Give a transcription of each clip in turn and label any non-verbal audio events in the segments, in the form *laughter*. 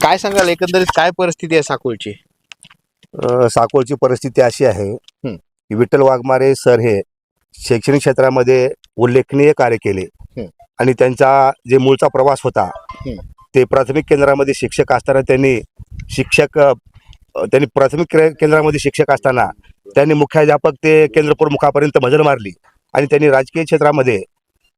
काय सांगाल एकंदरीत काय परिस्थिती आहे साकोळची अ, साकोळची परिस्थिती अशी आहे हं. की विठ्ठल वाघमारे सर हे शैक्षणिक क्षेत्रामध्ये उल्लेखनीय कार्य केले हं. आणि त्यांचा जे मूळचा प्रवास होता हं. ते प्राथमिक केंद्रामध्ये शिक्षक असताना त्यांनी शिक्षक अ, त्यांनी प्राथमिक केंद्रामध्ये शिक्षक असताना त्यांनी मुख्याध्यापक ते केंद्र प्रमुखापर्यंत मजल मारली आणि त्यांनी राजकीय क्षेत्रामध्ये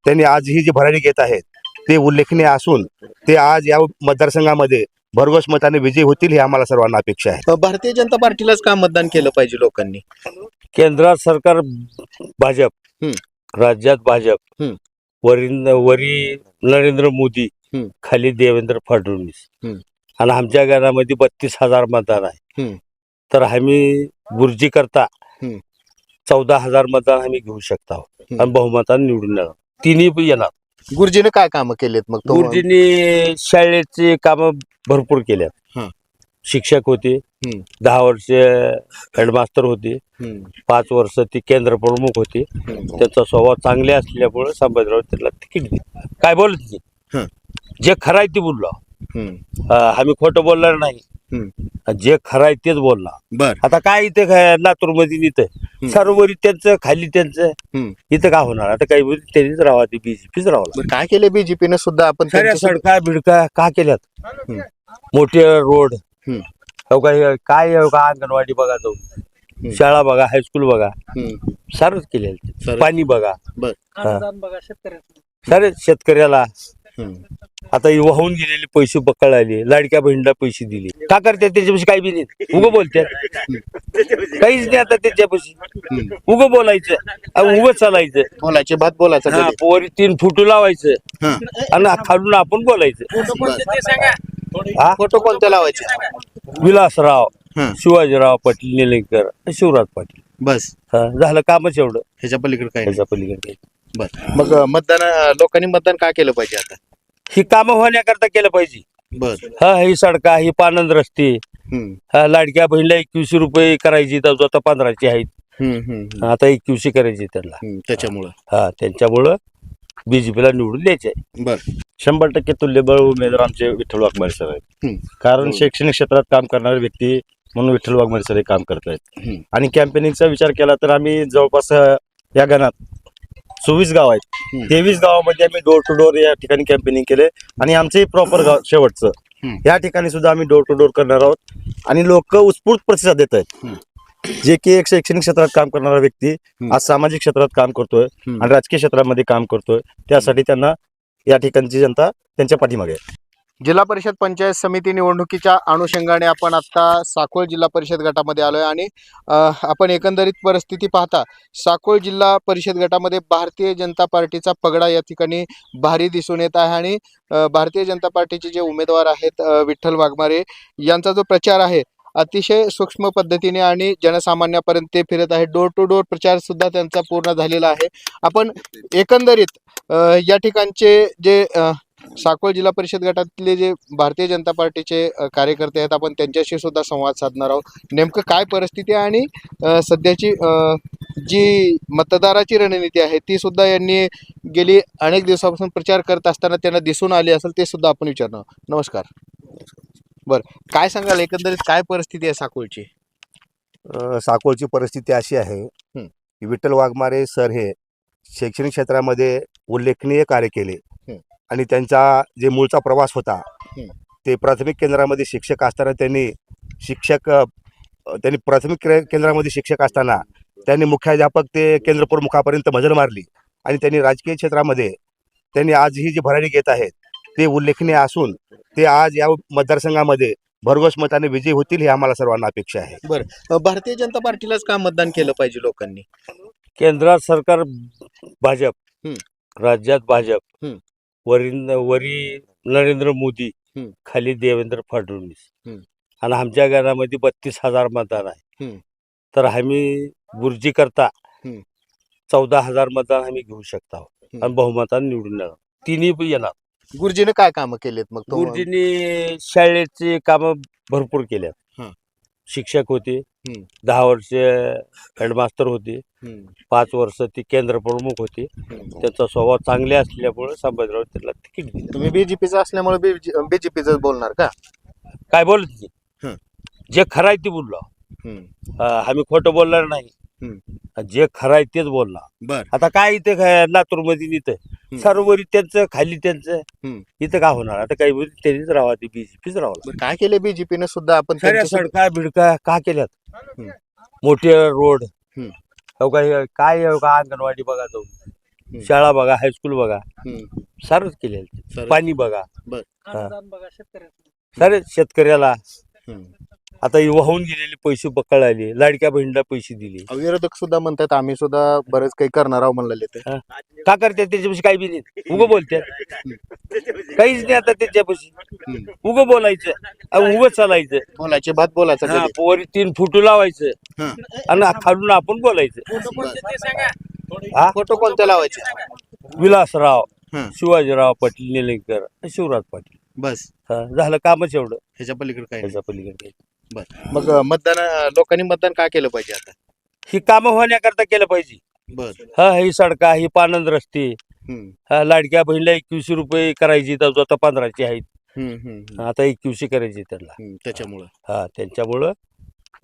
त्यांनी आज ही जी भरारी घेत आहेत ते उल्लेखनीय असून ते आज या मतदारसंघामध्ये भरघोस मताने विजयी होतील ही आम्हाला सर्वांना अपेक्षा आहे भारतीय जनता पार्टीलाच का मतदान केलं पाहिजे लोकांनी केंद्रात सरकार भाजप. राज्यात भाजप हम्म. वरी वरी नरेंद्र मोदी हम्म. खाली देवेंद्र फडणवीस हम्म. आणि आमच्या घरामध्ये बत्तीस हजार मतदान आहे. तर आम्ही बुर्जी करता हम्म. चौदा हजार मतदान आम्ही घेऊ शकतो हम्म. आणि बहुमताने निवडून येणार तिन्ही पण येणार गुरुजीने काय कामं केलेत मग तो गुरुजींनी शाळेची कामं भरपूर केल्यात हं. शिक्षक होते हम्म. दहा वर्ष हेडमास्तर होते हम्म, पाच वर्ष ती केंद्र प्रमुख होते हम्म. त्यांचा स्वभाव चांगले असल्यामुळे संभाजीराव त्यांना तिकीट दिलं काय बोलत हं. नाही जे खरं आहे ते बोललो आम्ही खोटं बोलणार नाही. जे खरं आहे तेच बोलणार. बर. आता काय इथे लातूरमध्ये इथं? सर्वरी त्यांचं खाली त्यांचं. इथं का होणार? आता काही त्यांनीच राहावं ते बीजेपीच राहावं बर, काय केले बीजेपीने सुद्धा आपण सडका बिडका का केल्यात. मोठे रोड. काय आहे का अंगणवाडी बघा जाऊन? शाळा बघा हायस्कूल बघा. हम्म, सारच केलेलं. पाणी बघा. सारे शेतकऱ्याला. आता हे वाहून गेलेले पैसे बक्कळ आले लाडक्या बहिणीला पैसे दिले. का करतात त्याच्यापाशी काही बी नाही. उगं बोलतात. काहीच नाही आता त्याच्यापाशी. उगं बोलायचं. उगं चालायचं. बोलायचे भात बोलायचं हा. पोरी तीन फुटू लावायचं. हा. आणि खालून आपण बोलायचं. हा? फोटो कोणते लावायचे? विलासराव हं. शिवाजीराव पाटील निलंगेकर आणि शिवराज पाटील. बस. हा, झालं कामच एवढं. ह्याच्या पलीकडे काय नाही. त्याच्या पलीकडे बर. मग अ, मतदान अ, लोकांनी मतदान काय केलं पाहिजे आता? ही कामं होण्याकरता केलं पाहिजे. बर. हा ही सडका ही पानंद रस्ते. हम्म, हा लाडक्या बहिणीला एकवीसशे रुपये करायची तर आता पंधराची आहेत. हम्म, हम्म, हम्म, आता एकवीसशे करायची त्यांना. हम्म, त्याच्यामुळं. हा त्यांच्यामुळं बीजेपीला निवडून द्यायचे बर. शंभर टक्के तुल्यबळ उमेदवार आमचे विठ्ठल वाघमारे सर आहेत. कारण. शैक्षणिक क्षेत्रात काम करणारे व्यक्ती म्हणून विठ्ठल वाघमारे सर हे काम करत हम्म. आहेत आणि कॅम्पेनिंगचा विचार केला तर आम्ही जवळपास अ, या गणात चोवीस गाव आहेत. तेवीस गावामध्ये आम्ही डोर टू डोर या ठिकाणी कॅम्पेनिंग केले. आणि आमचंही प्रॉपर गाव शेवटचं. या ठिकाणी सुद्धा आम्ही डोर टू डोर करणार आहोत. आणि लोक उत्स्फूर्त प्रतिसाद देत आहेत. जे की एक शैक्षणिक क्षेत्रात काम करणारा व्यक्ती आज सामाजिक क्षेत्रात काम करतोय. आणि राजकीय क्षेत्रामध्ये काम करतोय. त्यासाठी त्यांना या ठिकाणची जनता त्यांच्या पाठीमागे आहे. जिल्हा परिषद पंचायत समिती निवडणुकीच्या अनुषंगाने आपण आता साकोळ जिल्हा परिषद गटामध्ये आलोय आणि आपण एकंदरीत परिस्थिती पाहता साकोळ जिल्हा परिषद गटामध्ये भारतीय जनता पार्टीचा पगडा या ठिकाणी भारी दिसून येत आहे आणि भारतीय जनता पार्टीचे जे उमेदवार आहेत विठ्ठल वाघमारे यांचा जो प्रचार आहे अतिशय सूक्ष्म पद्धतीने आणि जनसामान्यापर्यंत ते फिरत आहे. डोर टू डोर प्रचार सुद्धा त्यांचा पूर्ण झालेला आहे. आपण एकंदरीत या ठिकाणचे जे अ, साकोळ जिल्हा परिषद गटातले जे भारतीय जनता पार्टीचे कार्यकर्ते आहेत आपण त्यांच्याशी सुद्धा संवाद साधणार आहोत नेमकं काय परिस्थिती आहे आणि सध्याची जी मतदाराची रणनीती आहे ती सुद्धा यांनी गेली अनेक दिवसापासून प्रचार करत असताना त्यांना दिसून आली असेल ते सुद्धा आपण विचारणार. नमस्कार बर काय सांगाल एकंदरीत काय परिस्थिती आहे साकोळची साकोळची परिस्थिती अशी आहे. की विठ्ठल वाघमारे सर हे शैक्षणिक क्षेत्रामध्ये उल्लेखनीय कार्य केले. आणि त्यांचा जे मूळचा प्रवास होता. ते प्राथमिक केंद्रामध्ये शिक्षक असताना त्यांनी शिक्षक त्यांनी प्राथमिक के- केंद्रामध्ये शिक्षक असताना त्यांनी मुख्याध्यापक ते केंद्र प्रमुखापर्यंत मजल मारली आणि त्यांनी राजकीय क्षेत्रामध्ये त्यांनी आज ही जी भरारी घेत आहेत ते उल्लेखनीय असून ते आज या मतदारसंघामध्ये भरघोस मताने विजयी होतील ही आम्हाला सर्वांना अपेक्षा आहे. अ, भारतीय जनता पार्टीलाच का मतदान केलं पाहिजे लोकांनी? केंद्रात सरकार भाजप. राज्यात भाजप. वरी वरी नरेंद्र मोदी हम्म. खाली देवेंद्र फडणवीस हम्म. आणि आमच्या घरामध्ये बत्तीस हजार मतदान आहे हम्म. तर आम्ही बुर्जी करता हम्म. चौदा हजार मतदान आम्ही घेऊ शकतो हम्म. आणि बहुमताने निवडून येणार तिन्ही पण येणार गुरुजीने काय कामं केलेत मग तो गुरुजींनी शाळेची कामं भरपूर केल्यात. शिक्षक होते. हम्म. दहा वर्ष हेडमास्तर होते. हम्म, पाच वर्ष ते केंद्र प्रमुख होते. त्यांचा स्वभाव चांगले असल्यामुळे संभाजीराव त्यांना तिकीट दिलं. तुम्ही बीजेपीचा असल्यामुळे बीजेपीच बोलणार का? काय बोलत हं. जे खरं आहे ते बोललो. हम्म. आम्ही खोटं बोलणार नाही. जे खरं आहे तेच बोलणार बर. आता काय इथे लातूरमध्ये इथं? सर्वरी त्यांचं खाली त्यांचं. इथं का होणार आता काही त्यांनीच राहावं ते बीजेपीच बरं, काय केलं बीजेपीने सुद्धा आपण त्यांच्यासोबत- सडका बिडका का केल्यात हम्म. मोठे रोड हम्म. हो का हे काय आहे का अंगणवाडी बघा जाऊन शाळा बघा हायस्कूल बघा हम्म. सारच केले सारं. पाणी बघा बर. हा. सारे शेतकऱ्याला हम्म. आता हे वाहून गेलेले पैसे बक्कळ आले लाडक्या बहिणीला पैसे दिले. विरोधक सुद्धा म्हणतात आम्ही सुद्धा बरेच काही करणार आहोत म्हणलेले ते. का करतात त्याच्यापाशी काही बी नाही. उगं बोलतात काहीच नाही आता त्याच्यापाशी. उगं बोलायचं. उगं चालायचं. बोलायचे बात बोलायचं हा, कधी. पोरी तीन फुटू लावायचं. हा. आणि खालून आपण बोलायचं. हा? फोटो कोणते लावायचे? विलासराव हं. शिवाजीराव पाटील निलंगेकर शिवराज पाटील. बस. हा, झालं कामच एवढं. ह्याच्या पलीकडे काय त्याच्या पलीकडे बर. मग मतदान लोकांनी मतदान का केलं पाहिजे आता? ही कामं होण्याकरता केलं पाहिजे. बर. हा ही सडका ही पानंद रस्ते. हा, लाडक्या बहिणीला एकवीसशे रुपये करायची तर आता पंधराची आहेत. आता एकवीसशे करायची त्यांना. त्याच्यामुळं. हा त्यांच्यामुळं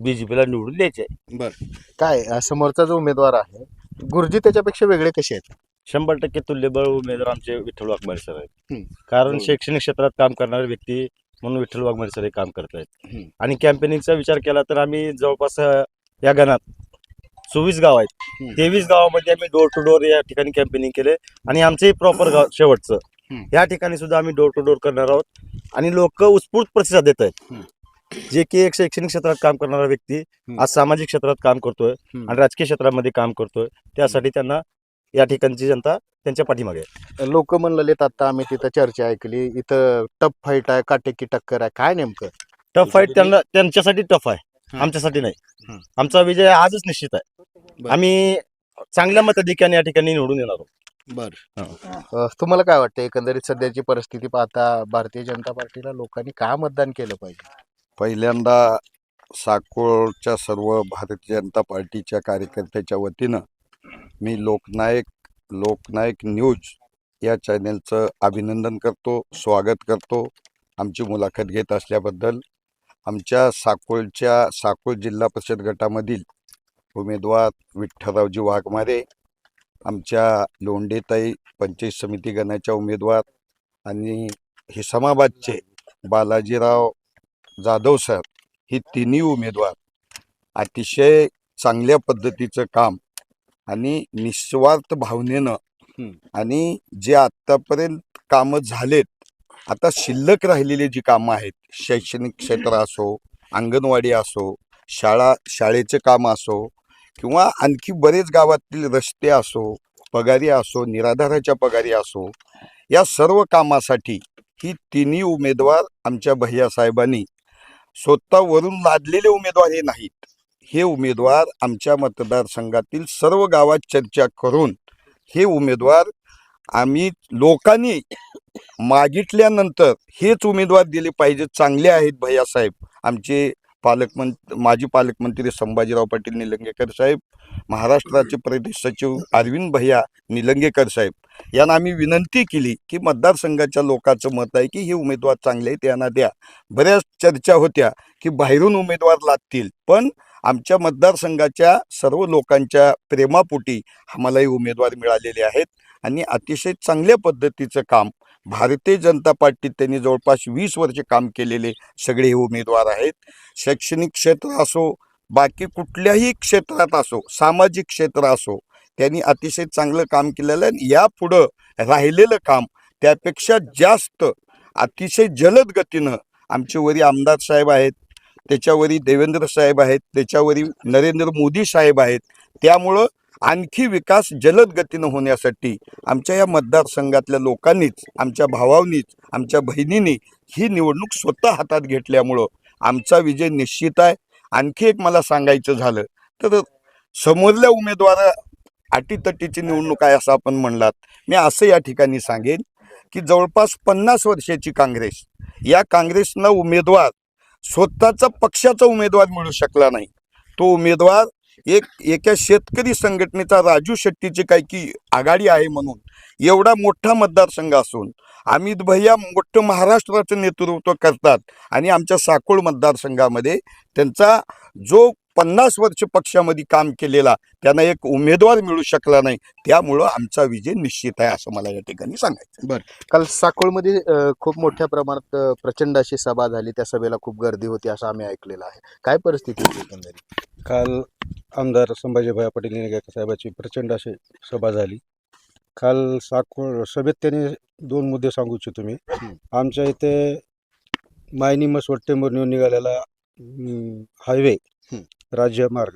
बीजेपीला निवडून द्यायचे बर. काय अं, समोरचा जो उमेदवार आहे गुरुजी त्याच्यापेक्षा वेगळे कसे आहेत? शंभर टक्के तुल्यबळ उमेदवार आमचे विठ्ठल वाघमारे सर आहेत. कारण हम्म. शैक्षणिक क्षेत्रात काम करणारे व्यक्ती म्हणून विठ्ठल वाघमारे सर हे काम करत. आहेत आणि कॅम्पेनिंगचा विचार केला तर आम्ही जवळपास या गणात चोवीस गाव आहेत. तेवीस गावामध्ये आम्ही डोर टू डोर या ठिकाणी कॅम्पेनिंग केले आणि आमचंही प्रॉपर गाव शेवटचं. या ठिकाणी सुद्धा आम्ही डोर टू डोर करणार आहोत. आणि लोक उत्स्फूर्त प्रतिसाद देत आहेत. जे की एक शैक्षणिक क्षेत्रात काम करणारा व्यक्ती आज सामाजिक क्षेत्रात काम करतोय. आणि राजकीय क्षेत्रामध्ये काम करतोय. त्यासाठी त्यांना या ठिकाणची जनता त्यांच्या पाठीमागे आहे. लोक म्हणलेले आता आम्ही तिथं चर्चा ऐकली इथं टफ फाईट आहे काटेकी टक्कर आहे काय नेमकं टफ फाईट त्यांना त्यांच्यासाठी टफ आहे हं. आमच्यासाठी नाही हं. आमचा विजय आजच निश्चित आहे बरं. आम्ही चांगल्या मताधिक्याने या ठिकाणी निवडून येणार आहोत बर हा. तुम्हाला काय वाटतं एकंदरीत सध्याची परिस्थिती पाहता भारतीय जनता पार्टीला लोकांनी का मतदान केलं पाहिजे पहिल्यांदा साकोळच्या सर्व भारतीय जनता पार्टीच्या कार्यकर्त्याच्या वतीनं मी लोकनायक लोकनायक न्यूज या चॅनेलचं अभिनंदन करतो स्वागत करतो. आमची मुलाखत घेत असल्याबद्दल आमच्या साकोळच्या साकोळ जिल्हा परिषद गटामधील उमेदवार विठ्ठलरावजी वाघमारे आमच्या लोंढेताई पंचायत समिती गणाच्या उमेदवार आणि हिसामाबादचे बालाजीराव जाधव सर ही तिन्ही उमेदवार अतिशय चांगल्या पद्धतीचं काम आणि निस्वार्थ भावनेनं. आणि जे आत्तापर्यंत कामं झालेत आता शिल्लक राहिलेली जी कामं आहेत शैक्षणिक क्षेत्र असो अंगणवाडी असो शाळा शाळेचे काम असो किंवा आणखी बरेच गावातील रस्ते असो पगारी असो निराधाराच्या पगारी असो या सर्व कामासाठी ही तिन्ही उमेदवार आमच्या भैयासाहेबांनी स्वतःवरून लादलेले उमेदवार हे नाहीत हे उमेदवार आमच्या मतदारसंघातील सर्व गावात चर्चा करून हे उमेदवार आम्ही लोकांनी मागितल्यानंतर हेच उमेदवार दिले पाहिजे. चांगले आहेत भैयासाहेब आमचे पालकमं माजी पालकमंत्री संभाजीराव पाटील निलंगेकर साहेब महाराष्ट्राचे प्रदेश सचिव अरविंद भैया निलंगेकर साहेब. यांना आम्ही विनंती केली की मतदारसंघाच्या लोकांचं मत आहे की हे उमेदवार चांगले आहेत यांना द्या. बऱ्याच चर्चा होत्या की बाहेरून उमेदवार लागतील पण आमच्या मतदारसंघाच्या सर्व लोकांच्या प्रेमापोटी आम्हालाही उमेदवार मिळालेले आहेत. आणि अतिशय चांगल्या पद्धतीचं काम भारतीय जनता पार्टीत त्यांनी जवळपास वीस वर्षे काम केलेले सगळे हे उमेदवार आहेत. शैक्षणिक क्षेत्र असो बाकी कुठल्याही क्षेत्रात असो सामाजिक क्षेत्र असो त्यांनी अतिशय चांगलं काम केलेलं आहे. आणि यापुढं राहिलेलं काम त्यापेक्षा जास्त अतिशय जलद गतीनं आमचे वरी आमदार साहेब आहेत. त्याच्यावरी देवेंद्र साहेब आहेत त्याच्यावरी नरेंद्र मोदी साहेब आहेत. त्यामुळं आणखी विकास जलद गतीनं होण्यासाठी आमच्या या मतदारसंघातल्या लोकांनीच आमच्या भावांनीच आमच्या बहिणींनी ही निवडणूक स्वतः हातात घेतल्यामुळं आमचा विजय निश्चित आहे. आणखी एक मला सांगायचं झालं तर समोरल्या उमेदवारा अटीतटीची निवडणूक आहे असं आपण म्हणलात. मी असं या ठिकाणी सांगेन की जवळपास पन्नास वर्षाची काँग्रेस या काँग्रेसनं उमेदवार स्वतःचा पक्षाचा उमेदवार मिळू शकला नाही. तो उमेदवार एक एका शेतकरी संघटनेचा राजू शेट्टीची काय की आघाडी आहे म्हणून एवढा मोठा मतदारसंघ असून अमित भैया मोठं महाराष्ट्राचं नेतृत्व करतात आणि आमच्या साकोळ मतदारसंघामध्ये त्यांचा जो पन्नास वर्ष पक्षामध्ये काम केलेला त्यांना एक उमेदवार मिळू शकला नाही त्यामुळं आमचा विजय निश्चित आहे असं मला या ठिकाणी सांगायचं काल साकोळमध्ये खूप मोठ्या प्रमाणात प्रचंड अशी सभा झाली. त्या सभेला खूप गर्दी होती असं आम्ही ऐकलेलं आहे. काय परिस्थिती होती एकंदरीत? काल आमदार संभाजीभाई पाटील निलंगेकर साहेबाची प्रचंड अशी सभा झाली. काल साकोळ सभेत त्यांनी दोन मुद्दे सांगू इच्छितो मी. आमच्या इथे मायनी मसवट टेंबूरने निघालेला हायवे. राज्यमार्ग.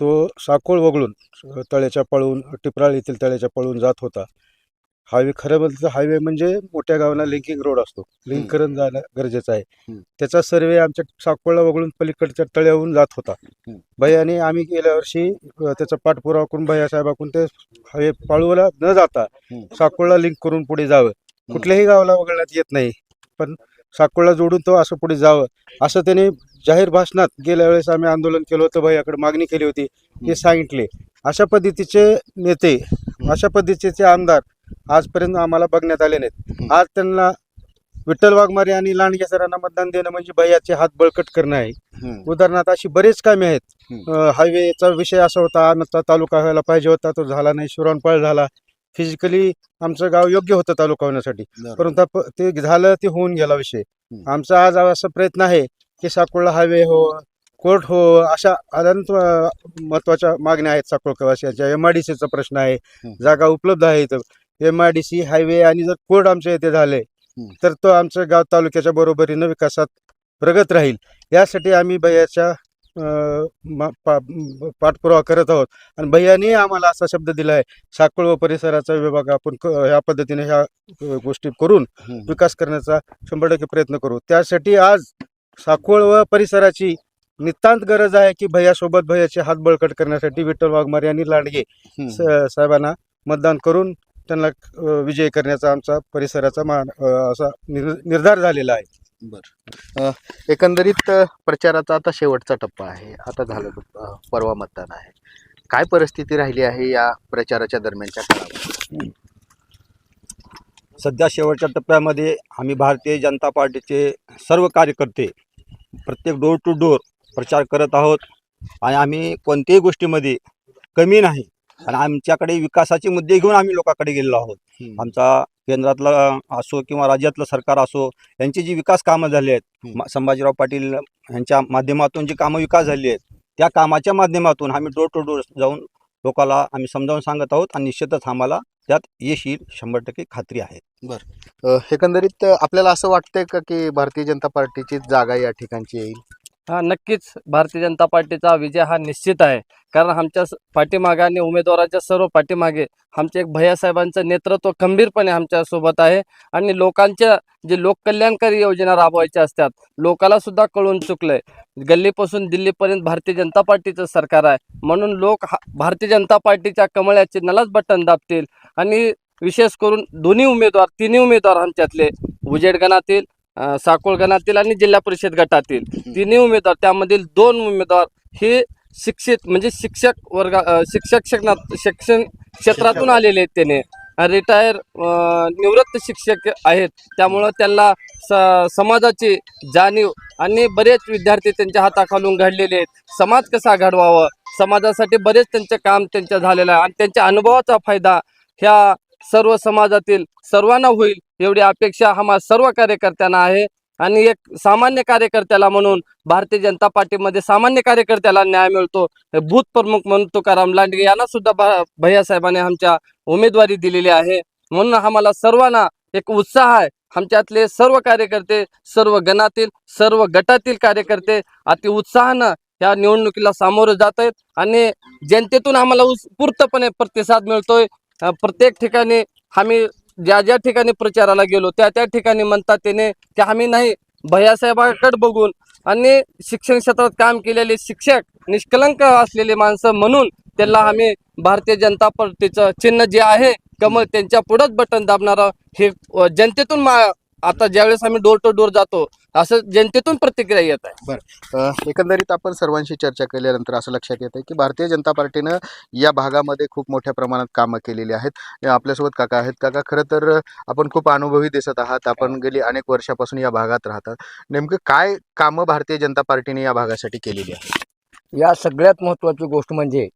तो साकोळ वगळून तळ्याच्या पळून टिपराळ येथील तळ्याच्या पळून जात होता. हायवे खरं बोलतं हायवे म्हणजे मोठ्या गावाला लिंकिंग रोड असतो. लिंक करून जाणं गरजेचं आहे. त्याचा सर्वे आमच्या साकोळला वगळून पलीकडच्या तळ्याहून जात होता. भैयाने आम्ही गेल्या वर्षी त्याचा पाठपुरावा करून भैया साहेबाकडून ते हे पाळूला न जाता. साकोळला लिंक करून पुढे जावं. कुठल्याही गावाला वगळण्यात येत नाही. पण साकोळला जोडून तो असं पुढे जावं. असं त्याने जाहीर भाषणात गेल्या वेळेस आम्ही आंदोलन केलं होतं भैयाकडे मागणी केली होती हे सांगितले. अशा पद्धतीचे नेते अशा पद्धतीचे आमदार आजपर्यंत आम्हाला बघण्यात आले नाहीत. आज त्यांना विठ्ठल वाघमारे आणि लांडगे सरांना मतदान देणं म्हणजे भैयाचे हात बळकट करणं आहे. उदाहरणार्थ अशी बरेच कामे आहेत. हायवेचा विषय असा होता आमचा तालुका व्हायला पाहिजे होता तो झाला नाही शिरोणपाळ झाला. फिजिकली आमचं गाव योग्य होतं तालुका होण्यासाठी. परंतु ते झालं ते होऊन गेला विषय. आमचा आज असा प्रयत्न आहे की साकोळला हायवे हो कोर्ट हो अशा अनंत महत्त्वाच्या मागण्या आहेत साकोळकवासियांच्या एम आय डी सीचा प्रश्न आहे. जागा उपलब्ध आहेत M I D C highway आणि जर कोर्ट आमच्या इथे झाले तर तो आमच्या गाव तालुक्याच्या बरोबरीनं विकासात प्रगत राहील. यासाठी आम्ही भैयाच्या पाठपुरावा करत आहोत. आणि भैयाने आम्हाला असा शब्द दिला आहे साकोळ व परिसराचा विभाग आपण ह्या पद्धतीने ह्या गोष्टी करून. विकास करण्याचा शंभर टक्के प्रयत्न करू. त्यासाठी आज साकोळ व परिसराची नितांत गरज आहे की भैयासोबत भैयाचे हात बळकट करण्यासाठी विठ्ठल वाघमारे आणि लांडगे साहेबांना मतदान करून त्यांना विजयी करण्याचा आमचा परिसराचा मान असा निर- निर्धार झालेला आहे. अ, एकंदरीत प्रचाराचा आता शेवटचा टप्पा आहे. आता झालं परवा मतदान आहे. काय परिस्थिती राहिली आहे या प्रचाराच्या दरम्यानच्या काळामध्ये? सध्या शेवटच्या टप्प्यामध्ये आम्ही भारतीय जनता पार्टीचे सर्व कार्यकर्ते प्रत्येक डोर टू डोर प्रचार करत आहोत. आणि आम्ही कोणत्याही गोष्टीमध्ये कमी नाही. आणि आमच्याकडे विकासाचे मुद्दे घेऊन आम्ही लोकांकडे गेलेलो आहोत. आमचा केंद्रातलं असो किंवा राज्यातलं सरकार असो यांची जी विकास कामं झाली आहेत संभाजीराव पाटील यांच्या माध्यमातून जी कामं विकास झाली आहेत त्या कामाच्या माध्यमातून आम्ही डोर टू डोर जाऊन लोकाला आम्ही समजावून सांगत आहोत. आणि निश्चितच आम्हाला त्यात यश येईल शंभर टक्के खात्री आहे. अ, एकंदरीत आपल्याला असं वाटतंय का की भारतीय जनता पार्टीची जागा या ठिकाणची येईल? हा नक्कीच भारतीय जनता पार्टीचा विजय हा निश्चित आहे. कारण आमच्या पाठीमागे आणि उमेदवाराच्या सर्व पाठीमागे आमचे एक भैयासाहेबांचं नेतृत्व खंबीरपणे आमच्यासोबत आहे. आणि लोकांच्या जे लोककल्याणकारी योजना राबवायच्या असतात लोकाला सुद्धा कळून आहे गल्लीपासून दिल्लीपर्यंत भारतीय जनता पार्टीचं सरकार आहे. म्हणून लोक हा- भारतीय जनता पार्टीच्या कमळ्या चिन्हालाच बटन दाबतील. आणि विशेष करून दोन्ही उमेदवार तिन्ही उमेदवार आमच्यातले. उजेड गणातील साकोळ गणातील आणि जिल्हा परिषद गटातील तिन्ही उमेदवार त्यामधील दोन उमेदवार हे शिक्षित म्हणजे शिक्षक वर्गा शिक्षक शिक्षणात शिक्षण क्षेत्रातून आलेले आहेत त्याने. रिटायर निवृत्त शिक्षक आहेत. त्यामुळं त्यांना स समाजाची जाणीव आणि बरेच विद्यार्थी त्यांच्या हाताखालून घडलेले आहेत. समाज कसा घडवावं समाजासाठी बरेच त्यांचे काम त्यांच्या झालेलं आहे. आणि त्यांच्या अनुभवाचा फायदा ह्या सर्व समाजातील सर्वांना होईल. एवढी अपेक्षा आम्हा सर्व कार्यकर्त्यांना आहे. आणि एक सामान्य कार्यकर्त्याला म्हणून भारतीय जनता पार्टीमध्ये सामान्य कार्यकर्त्याला न्याय मिळतो. बूथ प्रमुख म्हणून तुकाराम लांडगे यांना सुद्धा भैया भैयासाहेबांनी आमच्या उमेदवारी दिलेली आहे. म्हणून आम्हाला सर्वांना एक उत्साह आहे. आमच्यातले सर्व कार्यकर्ते सर्व गणातील सर्व गटातील कार्यकर्ते अति उत्साहानं या निवडणुकीला सामोरे जात आहेत. आणि जनतेतून आम्हाला उत्स्फूर्तपणे प्रतिसाद मिळतोय. प्रत्येक ठिकाणी आम्ही ज्या ज्या ठिकाणी प्रचाराला गेलो त्या त्या ठिकाणी म्हणतात त्याने की आम्ही नाही भैयासाहेबाकडे बघून आणि शिक्षण क्षेत्रात काम केलेले शिक्षक निष्कलंक असलेले माणसं म्हणून त्यांना आम्ही भारतीय जनता पार्टीचं चिन्ह जे आहे कमळ त्यांच्या पुढंच बटन दाबणारं हे जनतेतून मा आता ज्यावेळेस आम्ही डोर टू डोर जातो असं जनतेतून प्रतिक्रिया येत आहे. अ, एकंदरीत आपण सर्वांशी चर्चा केल्यानंतर असं लक्षात येतं की भारतीय जनता पार्टीनं या भागामध्ये खूप मोठ्या प्रमाणात कामं केलेली आहेत. आपल्यासोबत काका आहेत. काका खरं तर आपण खूप अनुभवी दिसत आहात. आपण गेली अनेक वर्षापासून या भागात राहतात. नेमकं काय कामं भारतीय जनता पार्टीने या भागासाठी केलेली आहेत? या सगळ्यात महत्त्वाची गोष्ट म्हणजे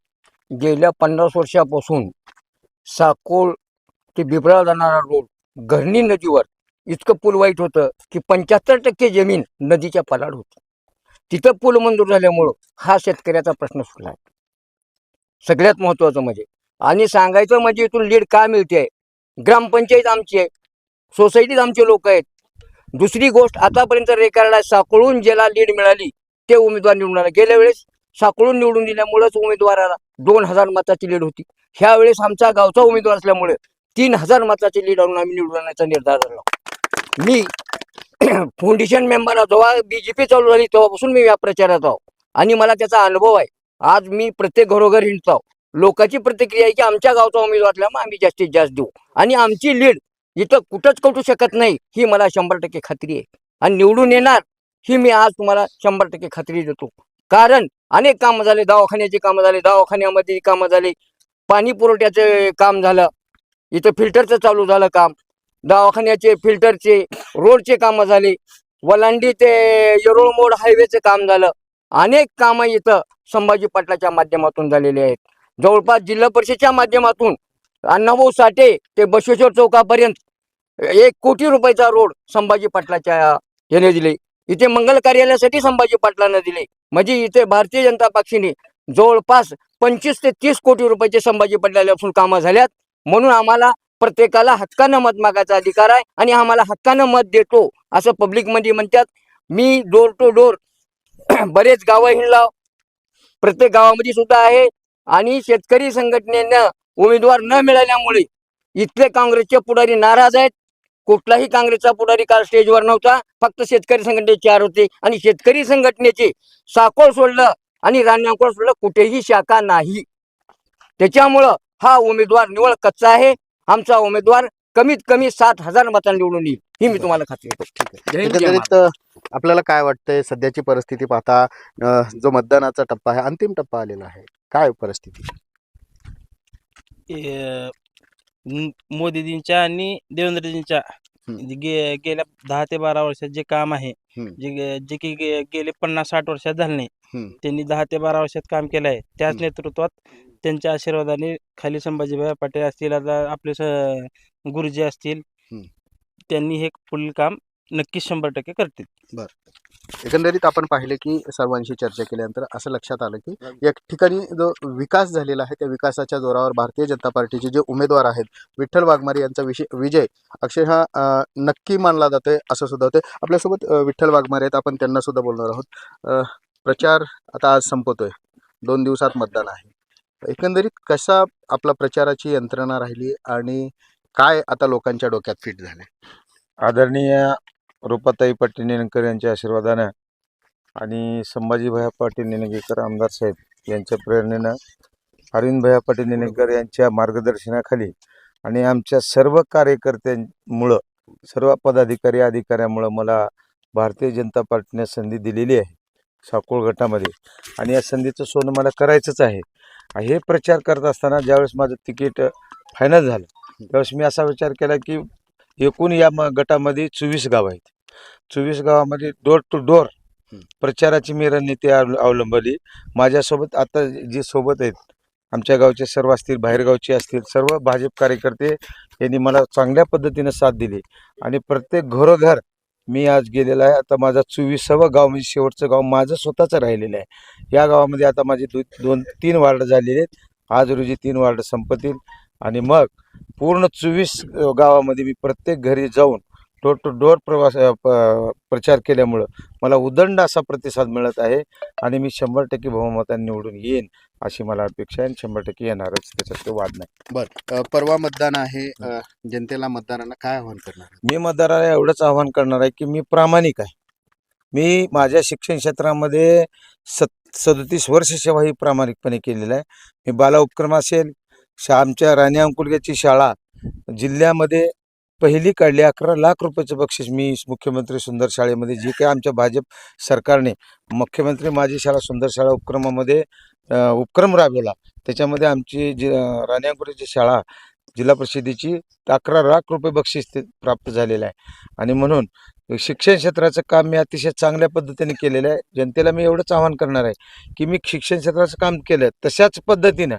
गेल्या पन्नास वर्षापासून साकोळ ते बिबळा जाणारा रोड घरणी नदीवर इतकं पूल वाईट होतं की पंच्याहत्तर टक्के जमीन नदीच्या पलाड होती. तिथं पूल मंजूर झाल्यामुळं हा शेतकऱ्याचा प्रश्न सुटला. आहे सगळ्यात महत्त्वाचं म्हणजे आणि सांगायचं म्हणजे इथून लीड का मिळते? ग्रामपंचायत आमची आहे. सोसायटीत आमचे लोक आहेत. दुसरी गोष्ट आतापर्यंत रेकार्ड आहे ज्याला लीड मिळाली ते उमेदवार निवडून आला. गेल्या वेळेस साकळून निवडून दिल्यामुळेच उमेदवाराला दोन हजार मताची लीड होती. ह्यावेळेस आमचा गावचा उमेदवार असल्यामुळे तीन हजार मताची लीड आणून आम्ही निवडून आणण्याचा निर्धार झाला मी *clears throat* फाउंडेशन मेंबर जेव्हा बी जे पी चालू झाली तेव्हापासून मी या प्रचारात आहो. आणि मला त्याचा अनुभव आहे. आज मी प्रत्येक घरोघर हिंडतो आहो. लोकांची प्रतिक्रिया आहे की आमच्या गावचा उमेदवार असल्यामुळे आम्ही जास्तीत जास्त देऊ. आणि आमची लीड इथं कुठंच कटू शकत नाही ही मला शंभर टक्के खात्री आहे. आणि निवडून येणार ही मी आज तुम्हाला शंभर टक्के खात्री देतो. कारण अनेक कामं झाले दवाखान्याची कामं झाले दवाखान्यामध्ये कामं झाली पाणी पुरवठ्याचे काम झालं इथं फिल्टरचं चालू झालं काम. दवाखान्याचे फिल्टरचे रोडचे कामं झाले. वलांडी ते येरोळ मोड हायवेचं काम झालं. अनेक कामं इथं संभाजी पाटलाच्या माध्यमातून झालेले आहेत. जवळपास जिल्हा परिषदच्या माध्यमातून अण्णाभाऊ साठे ते बसवेश्वर चौकापर्यंत एक कोटी रुपयाचा रोड संभाजी पाटलाच्या याने दिले. इथे मंगल कार्यालयासाठी संभाजी पाटलांना दिले. म्हणजे इथे भारतीय जनता पक्षाने जवळपास पंचवीस ते तीस कोटी रुपयाचे संभाजी पाटलापासून कामं झाल्यात. म्हणून आम्हाला प्रत्येकाला हक्कानं मत मागायचा अधिकार आहे आणि आम्हाला हक्कानं मत देतो असं पब्लिकमध्ये म्हणतात. मी डोर टू डोर बरेच गावं हिंडलाव प्रत्येक गावामध्ये सुद्धा आहे. आणि शेतकरी संघटनेनं उमेदवार न मिळाल्यामुळे इथले काँग्रेसचे पुढारी नाराज आहेत. कुठलाही काँग्रेसचा पुढारी काल स्टेजवर नव्हता. फक्त शेतकरी संघटनेचे चार होते. आणि शेतकरी संघटनेचे साकोळ सोडलं आणि रान्यांकोळ सोडलं कुठेही शाखा नाही. त्याच्यामुळं हा उमेदवार निवळ कच्चा आहे. आमचा उमेदवार कमीत कमी सात हजार मतांनी निवडून येईल ही मी तुम्हाला खात्री देतो आपल्याला काय वाटतंय सध्याची परिस्थिती पाहता जो मतदानाचा टप्पा आहे अंतिम टप्पा आलेला आहे काय परिस्थिती मोदीजींच्या आणि देवेंद्रजींच्या. गे गेल्या दहा ते बारा वर्षात जे काम आहे. जे जे की गे- गेले पन्नास साठ वर्षात झाले नाही. त्यांनी दहा ते बारा वर्षात काम केलं आहे त्याच. नेतृत्वात त्यांच्या आशीर्वादाने खाली संभाजीभाई पाटील असतील आता आपले स- गुरुजी असतील हम्म. त्यांनी हे पुढील काम नक्कीच शंभर टक्के करतील. एकंदरीत आपण पाहिले की सर्वांशी चर्चा केल्यानंतर असं लक्षात आलं की या ठिकाणी जो विकास झालेला आहे त्या विकासाच्या जोरावर भारतीय जनता पार्टीचे जे उमेदवार आहेत विठ्ठल वाघमारे यांचा विषय विजय अक्षरशः अ, नक्की मानला जातोय असं सुद्धा होतं आपल्यासोबत अ, विठ्ठल वाघमारे आहेत आपण त्यांना सुद्धा बोलणार आहोत. अ, प्रचार आता आज संपतोय. दोन दिवसात मतदान आहे. एकंदरीत कसा आपला प्रचाराची यंत्रणा राहिली आणि काय आता लोकांच्या डोक्यात फिट झाले? आदरणीय रुपाताई पाटील निलंगकर यांच्या आशीर्वादानं आणि संभाजीभया पाटील निलंगेकर आमदार साहेब यांच्या प्रेरणेनं अरविंदभया पाटील निलंगेकर यांच्या मार्गदर्शनाखाली आणि आमच्या सर्व कार्यकर्त्यांमुळं सर्व पदाधिकारी अधिकाऱ्यामुळं मला भारतीय जनता पार्टीने संधी दिलेली आहे. साकोळ गटामध्ये. आणि या संधीचं सोनं मला करायचंच आहे. हे प्रचार करत असताना ज्यावेळेस माझं तिकीट फायनल झालं त्यावेळेस मी असा विचार केला की एकूण या म- गटामध्ये चोवीस गाव आहेत. चोवीस गावामध्ये डोर टू डोर प्रचाराची मी रणनीती अवलंबली. माझ्यासोबत आता जे सोबत आहेत आमच्या गावचे सर्व असतील बाहेरगावचे असतील सर्व भाजप कार्यकर्ते यांनी मला चांगल्या पद्धतीनं साथ दिली. आणि प्रत्येक घरोघर मी आज गेलेला आहे. आता माझा चोवीसावं गाव म्हणजे शेवटचं गाव माझं स्वतःचं राहिलेलं आहे. या गावामध्ये आता माझे दो दोन तीन वार्ड झालेले आहेत. आज रोजी तीन वार्ड संपतील. आणि मग पूर्ण चोवीस गावामध्ये मी प्रत्येक घरी जाऊन डोर टू डोर प्रवास प्रचार केल्यामुळं मला उदंड असा प्रतिसाद मिळत आहे आणि मी शंभर टक्के बहुमताने निवडून येईन अशी मला अपेक्षा आहे शंभर टक्के येणारच त्याच्यात तो वाद नाही. बर परवा मतदान आहे जनतेला मतदारांना काय आव्हान करणार? मी मतदाराला एवढंच आवाहन करणार आहे की मी प्रामाणिक आहे. मी माझ्या शिक्षण क्षेत्रामध्ये सत सदतीस वर्ष सेवा ही प्रामाणिकपणे केलेलं आहे. मी बाला उपक्रम असेल शा आमच्या राणी अंकुलग्याची शाळा जिल्ह्यामध्ये पहिली काढली अकरा लाख रुपयाचं बक्षीस मी मुख्यमंत्री सुंदर शाळेमध्ये जे काही आमच्या भाजप सरकारने मुख्यमंत्री माझी शाळा सुंदर शाळा उपक्रमामध्ये उपक्रम राबवला. त्याच्यामध्ये आमची जी राण्यापुरीची शाळा जिल्हा परिषदेची अकरा लाख रुपये बक्षीस ते प्राप्त झालेलं आहे. आणि म्हणून शिक्षण क्षेत्राचं काम मी अतिशय चांगल्या पद्धतीने केलेलं आहे. जनतेला मी एवढंच आवाहन करणार आहे की मी शिक्षण क्षेत्राचं काम केलं तशाच पद्धतीनं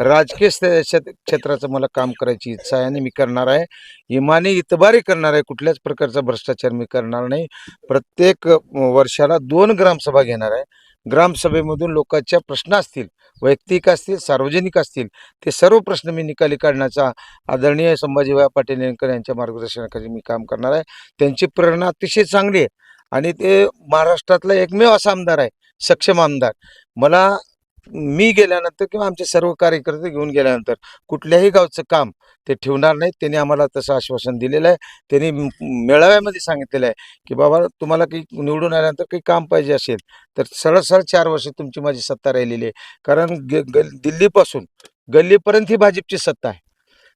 राजकीय क्षेत्राचं मला काम करायची इच्छा आहे आणि मी करणार आहे. इमानी इतबारी करणार आहे कुठल्याच प्रकारचा भ्रष्टाचार मी करणार नाही. प्रत्येक वर्षाला दोन ग्रामसभा घेणार आहे. ग्रामसभेमधून लोकांच्या प्रश्न असतील वैयक्तिक असतील सार्वजनिक असतील ते सर्व प्रश्न मी निकाली काढण्याचा आदरणीय संभाजीभाई पाटील यांकर यांच्या मार्गदर्शनाखाली मी काम करणार आहे. त्यांची प्रेरणा अतिशय चांगली आहे आणि ते महाराष्ट्रातला एकमेव असा आमदार आहे सक्षम आमदार. मला मी गेल्यानंतर किंवा आमचे सर्व कार्यकर्ते घेऊन गेल्यानंतर कुठल्याही गावचं काम ते ठेवणार नाहीत. त्यांनी आम्हाला तसं आश्वासन दिलेलं आहे. त्यांनी मेळाव्यामध्ये सांगितलेलं आहे की बाबा तुम्हाला काही निवडून आल्यानंतर काही काम पाहिजे असेल तर सरळ सरळ चार वर्ष तुमची माझी सत्ता राहिलेली आहे. कारण ग ग- दिल्लीपासून गल्लीपर्यंत ही भाजपची सत्ता आहे.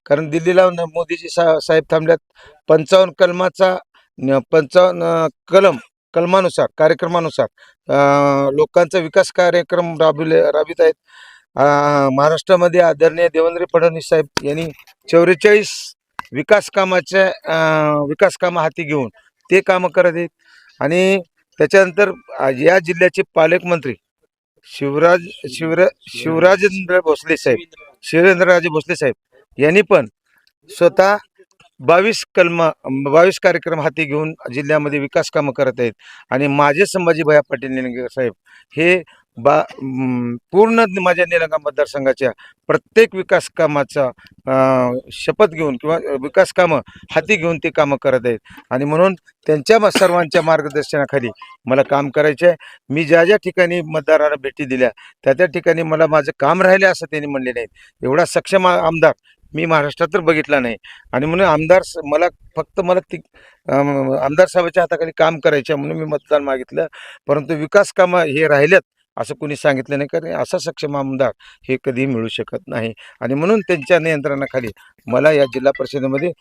कारण दिल्लीला मोदीजी सा साहेब थांबल्यात. पंचावन्न कलमाचा पंचावन्न कलम कलमानुसार कार्यक्रमानुसार लोकांचा विकास कार्यक्रम राबविले राबवित आहेत. महाराष्ट्रामध्ये आदरणीय देवेंद्र फडणवीस साहेब यांनी चौवेचाळीस विकास कामाच्या विकास कामं हाती घेऊन ते कामं करत आहेत. आणि त्याच्यानंतर या जिल्ह्याचे पालकमंत्री शिवराज शिवरा शिवराजेंद्र भोसले साहेब शिवेंद्रराजे भोसले साहेब यांनी पण स्वतः बावीस कलम बावीस कार्यक्रम हाती घेऊन जिल्ह्यामध्ये विकास कामं करत आहेत. आणि माझे संभाजी भैया पाटील निलंगेकर साहेब हे बा पूर्ण माझ्या निलंगा मतदारसंघाच्या प्रत्येक विकास कामाचा शपथ घेऊन किंवा विकास कामं हाती घेऊन ती कामं करत आहेत. आणि म्हणून त्यांच्या सर्वांच्या मार्गदर्शनाखाली मला काम करायचे आहे. मी ज्या ज्या ठिकाणी मतदाराला भेटी दिल्या त्या त्या ठिकाणी मला माझं काम राहिले असं त्यांनी म्हणले नाहीत एवढा सक्षम आमदार मी महाराष्ट्रात तर बघितला नाही. आणि म्हणून आमदार स- मला फक्त मला ती आमदार साहेबाच्या हाताखाली काम करायचे आहे म्हणून मी मतदान मागितलं. परंतु विकास कामं हे राहिल्यात असं कोणी सांगितलं नाही कारण असा सक्षम आमदार हे कधी मिळू शकत नाही. आणि म्हणून त्यांच्या नियंत्रणाखाली मला या जिल्हा परिषदेमध्ये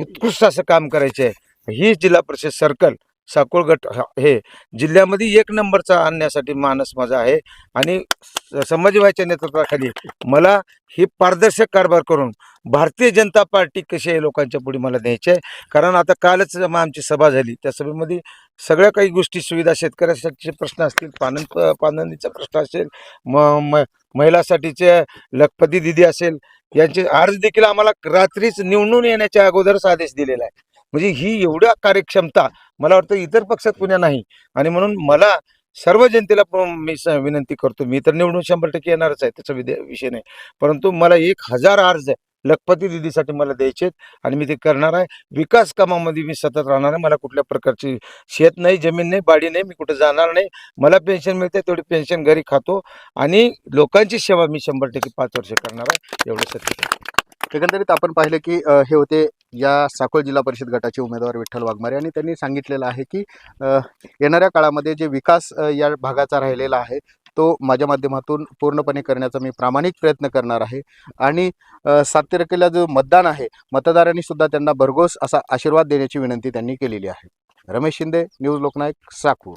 उत्कृष्ट असं काम करायचं आहे ही जिल्हा परिषद सर्कल साकोळ गट हा- हे जिल्ह्यामध्ये एक नंबरचा आणण्यासाठी मानस माझा आहे. आणि स- नेतृत्वाखाली मला ही पारदर्शक कारभार करून भारतीय जनता पार्टी कशी आहे लोकांच्या पुढे मला द्यायची आहे. कारण आता कालच म- आमची सभा झाली. त्या सभेमध्ये सगळ्या काही गोष्टी सुविधा शेतकऱ्यासाठीचे प्रश्न असतील पानन पानंदीचा पाननीचा प्रश्न असेल म म महिलासाठीचे लखपती दिदी असेल यांचे अर्ज देखील आम्हाला रात्रीच निवडून येण्याच्या अगोदरच आदेश दिलेला आहे. म्हणजे ही एवढ्या कार्यक्षमता मला वाटतं इतर पक्षात कुण्या नाही. आणि म्हणून मला सर्व जनतेला मी स- विनंती करतो. मी तर निवडून शंभर टक्के येणारच आहे त्याचा विदे विषय नाही. परंतु मला एक हजार अर्ज लखपती दिदीसाठी मला द्यायचे आहेत आणि मी ते करणार आहे. विकास कामामध्ये मी सतत राहणार आहे. मला कुठल्या प्रकारची शेत नाही जमीन नाही बाडी नाही मी कुठं जाणार नाही. मला पेन्शन मिळते तेवढी पेन्शन घरी खातो आणि लोकांची सेवा मी शंभर टक्के पाच वर्ष करणार आहे. एवढं सत्य एकंदरीत आपण पाहिलं की हे होते या साकोळ जिल्हा परिषद गटाचे उमेदवार विठ्ठल वाघमारे आणि त्यांनी सांगितलेलं आहे की येणाऱ्या काळामध्ये जे विकास या भागाचा राहिलेला आहे तो माझ्या माध्यमातून पूर्णपणे करण्याचा मी प्रामाणिक प्रयत्न करणार आहे. आणि सात तारखेला जो मतदान आहे मतदारांनी सुद्धा त्यांना भरघोस असा आशीर्वाद देण्याची विनंती त्यांनी केलेली आहे. रमेश शिंदे न्यूज लोकनायक साकूर.